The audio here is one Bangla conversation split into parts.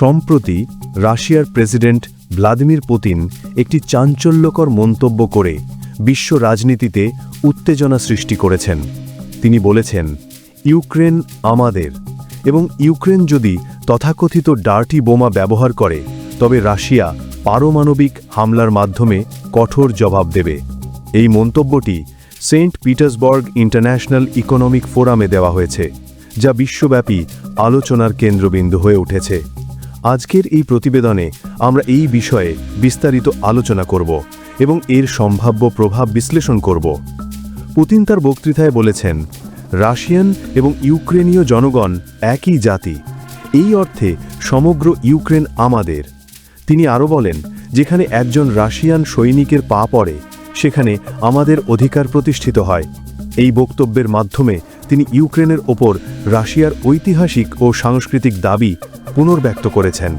সম্প্রতি রাশিয়ার প্রেসিডেন্ট ভ্লাদিমির পুতিন একটি চাঞ্চল্যকর মন্তব্য করে বিশ্ব রাজনীতিতে উত্তেজনা সৃষ্টি করেছেন। তিনি বলেছেন, ইউক্রেন আমাদের এবং ইউক্রেন যদি তথাকথিত ডার্টি বোমা ব্যবহার করে, তবে রাশিয়া পারমাণবিক হামলার মাধ্যমে কঠোর জবাব দেবে। এই মন্তব্যটি সেন্ট পিটার্সবার্গ ইন্টারন্যাশনাল ইকোনমিক ফোরামে দেওয়া হয়েছে, যা বিশ্বব্যাপী আলোচনার কেন্দ্রবিন্দু হয়ে উঠেছে। আজকের এই প্রতিবেদনে আমরা এই বিষয়ে বিস্তারিত আলোচনা করব এবং এর সম্ভাব্য প্রভাব বিশ্লেষণ করব। পুতিন তার বক্তৃতায় বলেছেন, রাশিয়ান এবং ইউক্রেনীয় জনগণ একই জাতি। এই অর্থে সমগ্র ইউক্রেন আমাদের। তিনি আরও বলেন, যেখানে একজন রাশিয়ান সৈনিকের পা পড়ে, সেখানে আমাদের অধিকার প্রতিষ্ঠিত হয়। এই বক্তব্যের মাধ্যমে তিনি ইউক্রেনের ওপর রাশিয়ার ঐতিহাসিক ও সাংস্কৃতিক দাবি পুনর্ব্যক্ত করেছেন।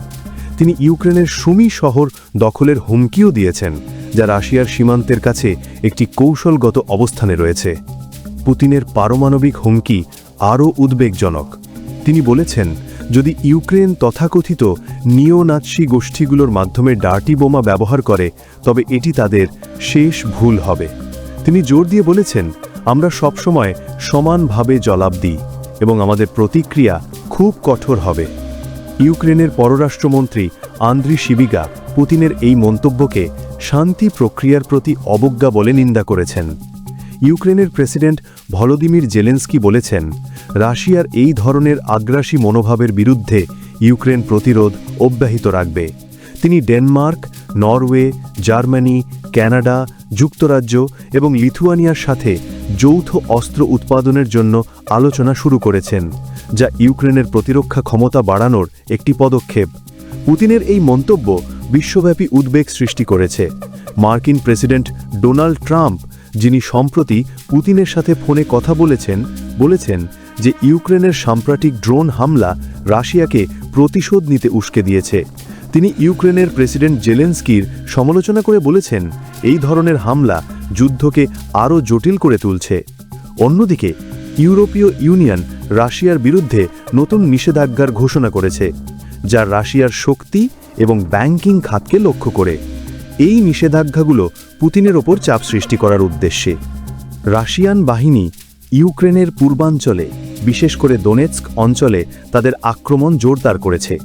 তিনি ইউক্রেনের সুমি শহর দখলের হুমকিও দিয়েছেন, যা রাশিয়ার সীমান্তের কাছে একটি কৌশলগত অবস্থানে রয়েছে। পুতিনের পারমাণবিক হুমকি আরও উদ্বেগজনক। তিনি বলেছেন, যদি ইউক্রেন তথাকথিত নিওনাৎসি গোষ্ঠীগুলোর মাধ্যমে ডার্টি বোমা ব্যবহার করে, তবে এটি তাদের শেষ ভুল হবে। তিনি জোর দিয়ে বলেছেন, আমরা সবসময় সমানভাবে জবাব দিই এবং আমাদের প্রতিক্রিয়া খুব কঠোর হবে। ইউক্রেনের পররাষ্ট্রমন্ত্রী আন্দ্রি শিবিগা পুতিনের এই মন্তব্যকে শান্তি প্রক্রিয়ার প্রতি অবজ্ঞা বলে নিন্দা করেছেন। ইউক্রেনের প্রেসিডেন্ট ভলোদিমির জেলেন্সকি বলেছেন, রাশিয়ার এই ধরনের আগ্রাসী মনোভাবের বিরুদ্ধে ইউক্রেন প্রতিরোধ অব্যাহত রাখবে। তিনি ডেনমার্ক, নরওয়ে, জার্মানি কানাডা যুক্তরাজ্য এবং লিথুয়ানিয়ার সাথে যৌথ অস্ত্র উৎপাদনের জন্য আলোচনা শুরু করেছেন, যা ইউক্রেনের প্রতিরক্ষা ক্ষমতা বাড়ানোর একটি পদক্ষেপ। পুতিনের এই মন্তব্য বিশ্বব্যাপী উদ্বেগ সৃষ্টি করেছে। মার্কিন প্রেসিডেন্ট ডোনাল্ড ট্রাম্প, যিনি সম্প্রতি পুতিনের সাথে ফোনে কথা বলেছেন বলেছেন যে ইউক্রেনের সাম্প্রতিক ড্রোন হামলা রাশিয়াকে প্রতিশোধ নিতে উস্কে দিয়েছে। তিনি ইউক্রেনের প্রেসিডেন্ট জেলেন্সকির সমালোচনা করে বলেছেন, এই ধরনের হামলা যুদ্ধকে আরও জটিল করে তুলছে। অন্যদিকে, ইউরোপীয় ইউনিয়ন রাশিয়ার বিরুদ্ধে নতুন নিষেধাজ্ঞার ঘোষণা করেছে, যা রাশিয়ার শক্তি এবং ব্যাংকিং খাতকে লক্ষ্য করে। এই নিষেধাজ্ঞাগুলো পুতিনের ওপর চাপ সৃষ্টি করার উদ্দেশ্যে। রাশিয়ান বাহিনী ইউক্রেনের পূর্বাঞ্চলে, বিশেষ করে দোনেৎস্ক অঞ্চলে, তাদের আক্রমণ জোরদার করেছে।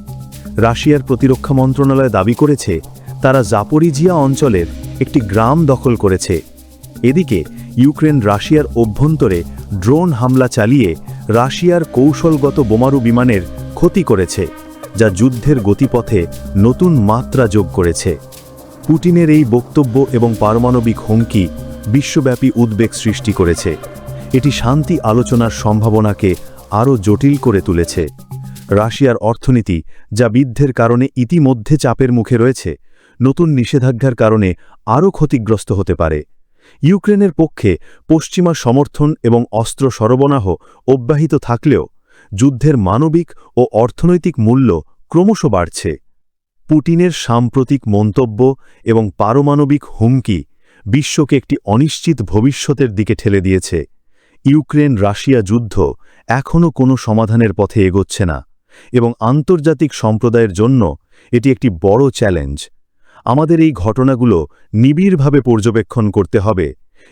রাশিয়ার প্রতিরক্ষা মন্ত্রণালয় দাবি করেছে, তারা জাপোরিজিয়া অঞ্চলের একটি গ্রাম দখল করেছে। এদিকে, ইউক্রেন রাশিয়ার অভ্যন্তরে ড্রোন হামলা চালিয়ে রাশিয়ার কৌশলগত বোমারু বিমানের ক্ষতি করেছে, যা যুদ্ধের গতিপথে নতুন মাত্রা যোগ করেছে। পুটিনের এই বক্তব্য এবং পারমাণবিক হুমকি বিশ্বব্যাপী উদ্বেগ সৃষ্টি করেছে। এটি শান্তি আলোচনার সম্ভাবনাকে আরও জটিল করে তুলেছে। রাশিয়ার অর্থনীতি, যা বিদ্ধের কারণে ইতিমধ্যে চাপের মুখে রয়েছে, নতুন নিষেধাজ্ঞার কারণে আরও ক্ষতিগ্রস্ত হতে পারে। ইউক্রেনের পক্ষে পশ্চিমা সমর্থন এবং অস্ত্র সরবরাহ অব্যাহত থাকলেও যুদ্ধের মানবিক ও অর্থনৈতিক মূল্য ক্রমশ বাড়ছে। পুটিনের সাম্প্রতিক মন্তব্য এবং পারমাণবিক হুমকি বিশ্বকে একটি অনিশ্চিত ভবিষ্যতের দিকে ঠেলে দিয়েছে। ইউক্রেন রাশিয়া যুদ্ধ এখনও কোনো সমাধানের পথে এগোচ্ছে না। এবং আন্তর্জাতিক সম্প্রদায়ের জন্য এটি একটি বড় চ্যালেঞ্জ। আমাদের এই ঘটনাগুলো নিবিড়ভাবে পর্যবেক্ষণ করতে হবে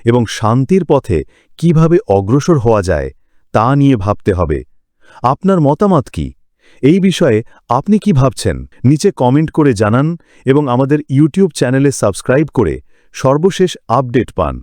এবং শান্তির পথে কীভাবে অগ্রসর হওয়া যায় তা নিয়ে ভাবতে হবে। আপনার মতামত কি? এই বিষয়ে আপনি কি ভাবছেন? নিচে কমেন্ট করে জানান এবং আমাদের ইউটিউব চ্যানেলে সাবস্ক্রাইব করে সর্বশেষ আপডেট পান।